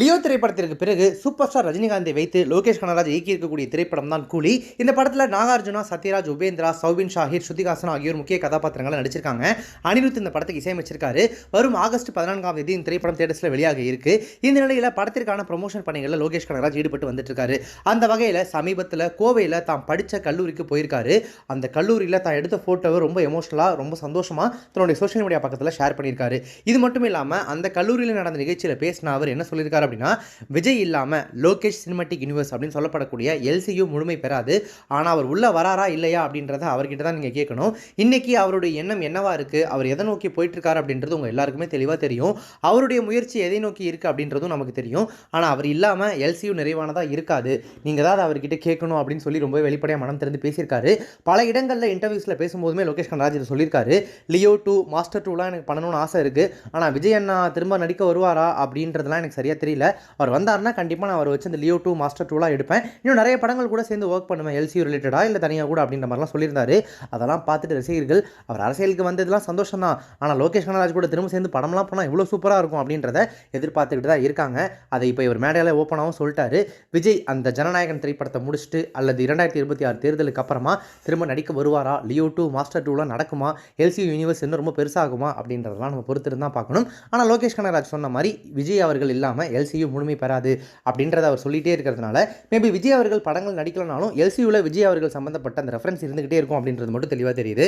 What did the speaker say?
Leo திரைப்படத்திற்கு பிறகு super star ரஜினிகாந்தை வைத்து லோகேஷ் கனராஜ் இயக்கியிருக்கக்கூடிய திரைப்படம் தான் கூலி. இந்த படத்தில் நாகார்ஜுனா சத்யராஜ் உபேந்திரா சௌபின் ஷாஹிர் ஸ்ருதிகாசன் ஆகியோர் முக்கிய கதாபாத்திரங்களை நடிச்சிருக்காங்க. அனிருத் இந்த படத்துக்கு இசையமைச்சிருக்காரு. வரும் ஆகஸ்ட் பதினான்காம் தேதி இந்த திரைப்படம் தேட்டர்ஸில் வெளியாக இருக்கு. இந்த நிலையில் படத்திற்கான ப்ரொமோஷன் பணிகளில் லோகேஷ் கனராஜ் ஈடுபட்டு வந்துட்டு இருக்காரு அந்த வகையில் சமீபத்தில் கோவையில் தாம் படித்த கல்லூரிக்கு போயிருக்காரு. அந்த கல்லூரியில் தான் எடுத்த ஃபோட்டோவை ரொம்ப எமோஷனலாக ரொம்ப சந்தோஷமாக தன்னுடைய சோஷியல் மீடியா பக்கத்தில் ஷேர் பண்ணியிருக்காரு. இது மட்டும் இல்லாமல் அந்த கல்லூரியில் நடந்த நிகழ்ச்சியில் பேசின அவர் என்ன சொல்லியிருக்காரு அப்படின்னா விஜய் இல்லாமல் லோகேஷ் சினிமாட்டிக் யூனிவர்ஸ் அப்படின்னு சொல்லப்படக்கூடிய எல்சியு முழுமை பெறாது. ஆனால் அவர் உள்ளே வராரா இல்லையா அப்படின்றத அவர்கிட்ட தான் நீங்கள் கேட்கணும். இன்னைக்கு அவருடைய எண்ணம் என்னவா இருக்குது அவர் எதை நோக்கி போயிட்டுருக்காரு அப்படின்றது உங்கள் எல்லாருக்குமே தெளிவாக தெரியும். அவருடைய முயற்சி எதை நோக்கி இருக்குது அப்படின்றதும் நமக்கு தெரியும். ஆனால் அவர் இல்லாமல் எல்சியு நிறைவானதாக இருக்காது. நீங்கள் தான் அதை அவர்கிட்ட கேட்கணும் அப்படின்னு சொல்லி ரொம்ப வெளிப்படையாக மனம் திறந்து பேசியிருக்காரு. பல இடங்களில் இன்டர்வியூஸில் பேசும்போதுமே லோகேஷ் கனராஜ் இதை சொல்லியிருக்காரு. லியோ டூ மாஸ்டர் டூலாம் எனக்கு பண்ணணும்னு ஆசை இருக்குது ஆனால் விஜய் அண்ணா திரும்ப நடிக்க வருவாரா அப்படின்றதுலாம் எனக்கு சரியாக தெரியல. அவர் வந்தார்னா கண்டிப்பாக நான் அவர் வச்சு இந்த லியோ டூ மாஸ்டர் டூலாம் எடுப்பேன். இன்னும் நிறைய படங்கள் கூட சேர்ந்து ஒர்க் பண்ணுவேன் எல்சியூ ரிலேட்டடாக இல்லை தனியாக கூட அப்படின்ற மாதிரிலாம் சொல்லியிருந்தாரு. அதெல்லாம் பார்த்துட்டு ரசிகர்கள் அவர் அரசியலுக்கு வந்ததுலாம் சந்தோஷம் தான் ஆனால் லோகேஷ் கனராஜ் கூட திரும்ப சேர்ந்து படம்லாம் போனால் இவ்வளோ சூப்பராக இருக்கும் அப்படின்றத எதிர்பார்த்துக்கிட்டு தான் இருக்காங்க. அதை இப்போ இவர் மேடையில் ஓப்பனாகவும் சொல்லிட்டாரு. விஜய் அந்த ஜனநாயகன் திரைப்படத்தை முடிச்சுட்டு அல்லது இரண்டாயிரத்தி இருபத்தி ஆறு தேர்தலுக்கு அப்புறமா திரும்ப நடிக்க வருவாரா? லியோ டூ மாஸ்டர் டூலாம் நடக்குமா? எல்சியூ யூனிவர்ஸ் இன்னும் ரொம்ப பெருசாகுமா? அப்படின்றதெல்லாம் நம்ம பொறுத்திருந்து தான் பார்க்கணும். ஆனால் லோகேஷ் கனகராஜ் சொன்ன மாதிரி விஜய் அவர்கள் இல்லாமல் எல்சியூ முழுமை பெறாது அப்படின்றத அவர் சொல்லிகிட்டே இருக்கிறதுனால மேபி விஜய் அவர்கள் படங்கள் நடிக்கலனாலும் எல்சியூவில் விஜய் அவர்கள் சம்மந்தப்பட்ட அந்த ரெஃபரன்ஸ் இருந்துகிட்டே இருக்கும் அப்படின்றது மட்டும் தெளிவாக தெரியுது.